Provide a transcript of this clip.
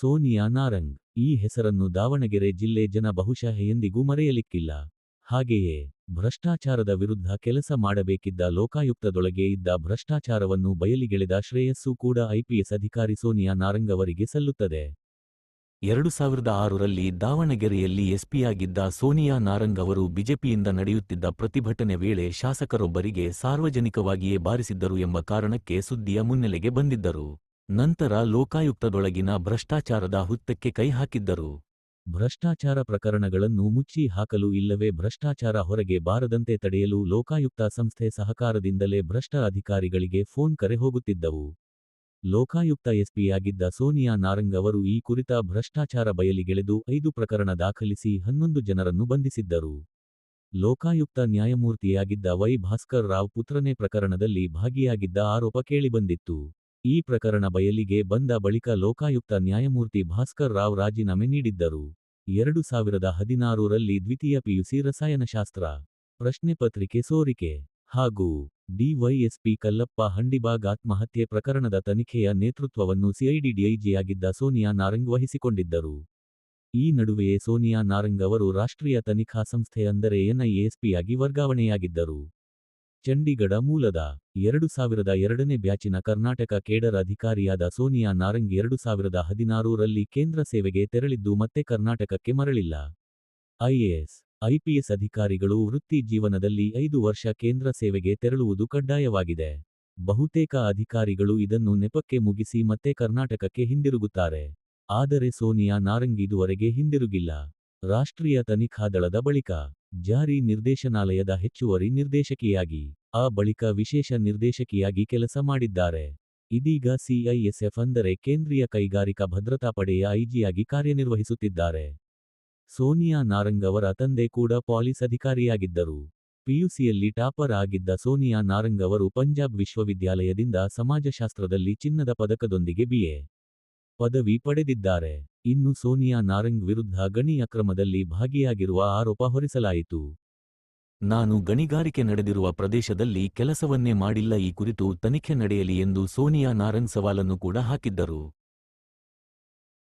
ಸೋನಿಯಾ ನಾರಂಗ್ ಈ ಹೆಸರನ್ನು ದಾವಣಗೆರೆ ಜಿಲ್ಲೆ ಜನ ಬಹುಶಃ ಎಂದಿಗೂ ಮರೆಯಲಿಕ್ಕಿಲ್ಲ. ಹಾಗೆಯೇ, ಭ್ರಷ್ಟಾಚಾರದ ವಿರುದ್ಧ ಕೆಲಸ ಮಾಡಬೇಕಿದ್ದ ಲೋಕಾಯುಕ್ತದೊಳಗೆ ಇದ್ದ ಭ್ರಷ್ಟಾಚಾರವನ್ನು ಬಯಲಿಗೆಳೆದ ಶ್ರೇಯಸ್ಸು ಕೂಡ ಐಪಿಎಸ್ ಅಧಿಕಾರಿ ಸೋನಿಯಾ ನಾರಂಗ್ ಅವರಿಗೆ ಸಲ್ಲುತ್ತದೆ. ಎರಡು ಸಾವಿರದ ಆರರಲ್ಲಿ ದಾವಣಗೆರೆಯಲ್ಲಿ ಎಸ್ಪಿಯಾಗಿದ್ದ ಸೋನಿಯಾ ನಾರಂಗ್ ಅವರು ಬಿಜೆಪಿಯಿಂದ ನಡೆಯುತ್ತಿದ್ದ ಪ್ರತಿಭಟನೆ ವೇಳೆ ಶಾಸಕರೊಬ್ಬರಿಗೆ ಸಾರ್ವಜನಿಕವಾಗಿಯೇ ಬಾರಿಸಿದ್ದರು ಎಂಬ ಕಾರಣಕ್ಕೆ ಸುದ್ದಿಯ ಮುನ್ನೆಲೆಗೆ ಬಂದಿದ್ದರು. ನಂತರ ಲೋಕಾಯುಕ್ತದೊಳಗಿನ ಭ್ರಷ್ಟಾಚಾರದ ಹುತ್ತಕ್ಕೆ ಕೈ ಹಾಕಿದ್ದರು. ಭ್ರಷ್ಟಾಚಾರ ಪ್ರಕರಣಗಳನ್ನು ಮುಚ್ಚಿ ಹಾಕಲು ಇಲ್ಲವೇ ಭ್ರಷ್ಟಾಚಾರ ಹೊರಗೆ ಬಾರದಂತೆ ತಡೆಯಲು ಲೋಕಾಯುಕ್ತ ಸಂಸ್ಥೆ ಸಹಕಾರದಿಂದಲೇ ಭ್ರಷ್ಟ ಅಧಿಕಾರಿಗಳಿಗೆ ಫೋನ್ ಕರೆ ಹೋಗುತ್ತಿದ್ದವು. ಲೋಕಾಯುಕ್ತ ಎಸ್ಪಿಯಾಗಿದ್ದ ಸೋನಿಯಾ ನಾರಂಗ್ ಅವರು ಈ ಕುರಿತ ಭ್ರಷ್ಟಾಚಾರ ಬಯಲಿಗೆಳೆದು ಐದು ಪ್ರಕರಣ ದಾಖಲಿಸಿ ಹನ್ನೊಂದು ಜನರನ್ನು ಬಂಧಿಸಿದ್ದರು. ಲೋಕಾಯುಕ್ತ ನ್ಯಾಯಮೂರ್ತಿಯಾಗಿದ್ದ ವೈ ಭಾಸ್ಕರ್ ರಾವ್ ಪುತ್ರನೇ ಪ್ರಕರಣದಲ್ಲಿ ಭಾಗಿಯಾಗಿದ್ದ ಆರೋಪ ಕೇಳಿಬಂದಿತ್ತು. ಈ ಪ್ರಕರಣ ಬಯಲಿಗೆ ಬಂದ ಬಳಿಕ ಲೋಕಾಯುಕ್ತ ನ್ಯಾಯಮೂರ್ತಿ ಭಾಸ್ಕರ್ ರಾವ್ ರಾಜೀನಾಮೆ ನೀಡಿದ್ದರು. ಎರಡು ಸಾವಿರದ ಹದಿನಾರರಲ್ಲಿ ದ್ವಿತೀಯ ಪಿಯುಸಿ ರಸಾಯನಶಾಸ್ತ್ರ, ಪ್ರಶ್ನೆ ಪತ್ರಿಕೆ ಸೋರಿಕೆ ಹಾಗೂ ಡಿವೈಎಸ್ಪಿ ಕಲ್ಲಪ್ಪ ಹಂಡಿಬಾಗ್ ಆತ್ಮಹತ್ಯೆ ಪ್ರಕರಣದ ತನಿಖೆಯ ನೇತೃತ್ವವನ್ನು ಸಿಐಡಿ ಡಿಐಜಿಯಾಗಿದ್ದ ಸೋನಿಯಾ ನಾರಂಗ್ ವಹಿಸಿಕೊಂಡಿದ್ದರು. ಈ ನಡುವೆಯೇ ಸೋನಿಯಾ ನಾರಂಗ್ ಅವರು ರಾಷ್ಟ್ರೀಯ ತನಿಖಾ ಸಂಸ್ಥೆ ಅಂದರೆ ಎನ್ಐಎಎಸ್ಪಿಯಾಗಿ ವರ್ಗಾವಣೆಯಾಗಿದ್ದರು. ಚಂಡೀಗಢ ಮೂಲದ ಎರಡು ಸಾವಿರದ ಎರಡನೇ ಬ್ಯಾಚಿನ ಕರ್ನಾಟಕ ಕೇಡರ್ ಅಧಿಕಾರಿಯಾದ ಸೋನಿಯಾ ನಾರಂಗ್ ಎರಡು ಸಾವಿರದ ಹದಿನಾರರಲ್ಲಿ ಕೇಂದ್ರ ಸೇವೆಗೆ ತೆರಳಿದ್ದು ಮತ್ತೆ ಕರ್ನಾಟಕಕ್ಕೆ ಮರಳಿಲ್ಲ. ಐಎಎಸ್, ಐಪಿಎಸ್ ಅಧಿಕಾರಿಗಳು ವೃತ್ತಿ ಜೀವನದಲ್ಲಿ ಐದು ವರ್ಷ ಕೇಂದ್ರ ಸೇವೆಗೆ ತೆರಳುವುದು ಕಡ್ಡಾಯವಾಗಿದೆ. ಬಹುತೇಕ ಅಧಿಕಾರಿಗಳು ಇದನ್ನು ನೆಪಕ್ಕೆ ಮುಗಿಸಿ ಮತ್ತೆ ಕರ್ನಾಟಕಕ್ಕೆ ಹಿಂದಿರುಗುತ್ತಾರೆ. ಆದರೆ ಸೋನಿಯಾ ನಾರಂಗ್ ಇದುವರೆಗೆ ಹಿಂದಿರುಗಿಲ್ಲ. ರಾಷ್ಟ್ರೀಯ ತನಿಖಾ ದಳದ ಬಳಿಕ ಜಾರಿ ನಿರ್ದೇಶನಾಲಯದ ಹೆಚ್ಚುವರಿ ನಿರ್ದೇಶಕಿಯಾಗಿ, ಆ ಬಳಿಕ ವಿಶೇಷ ನಿರ್ದೇಶಕಿಯಾಗಿ ಕೆಲಸ ಮಾಡಿದ್ದಾರೆ. ಇದೀಗ ಸಿಐಎಸ್ಎಫ್ ಅಂದರೆ ಕೇಂದ್ರೀಯ ಕೈಗಾರಿಕಾ ಭದ್ರತಾ ಪಡೆಯ ಐಜಿಯಾಗಿ ಕಾರ್ಯನಿರ್ವಹಿಸುತ್ತಿದ್ದಾರೆ. ಸೋನಿಯಾ ನಾರಂಗ್ ಅವರ ತಂದೆ ಕೂಡ ಪೊಲೀಸ್ ಅಧಿಕಾರಿಯಾಗಿದ್ದರು. ಪಿಯುಸಿಯಲ್ಲಿ ಟಾಪರ್ ಆಗಿದ್ದ ಸೋನಿಯಾ ನಾರಂಗ್ ಅವರು ಪಂಜಾಬ್ ವಿಶ್ವವಿದ್ಯಾಲಯದಿಂದ ಸಮಾಜಶಾಸ್ತ್ರದಲ್ಲಿ ಚಿನ್ನದ ಪದಕದೊಂದಿಗೆ ಬಿಎ ಪದವಿ ಪಡೆದಿದ್ದಾರೆ. ಇನ್ನು ಸೋನಿಯಾ ನಾರಂಗ್ ವಿರುದ್ಧ ಗಣಿ ಅಕ್ರಮದಲ್ಲಿ ಭಾಗಿಯಾಗಿರುವ ಆರೋಪ ಹೊರಿಸಲಾಯಿತು. ನಾನು ಗಣಿಗಾರಿಕೆ ನಡೆದಿರುವ ಪ್ರದೇಶದಲ್ಲಿ ಕೆಲಸವನ್ನೇ ಮಾಡಿಲ್ಲ, ಈ ಕುರಿತು ತನಿಖೆ ನಡೆಯಲಿ ಎಂದು ಸೋನಿಯಾ ನಾರಂಗ್ ಸವಾಲನ್ನು ಕೂಡ ಹಾಕಿದ್ದರು.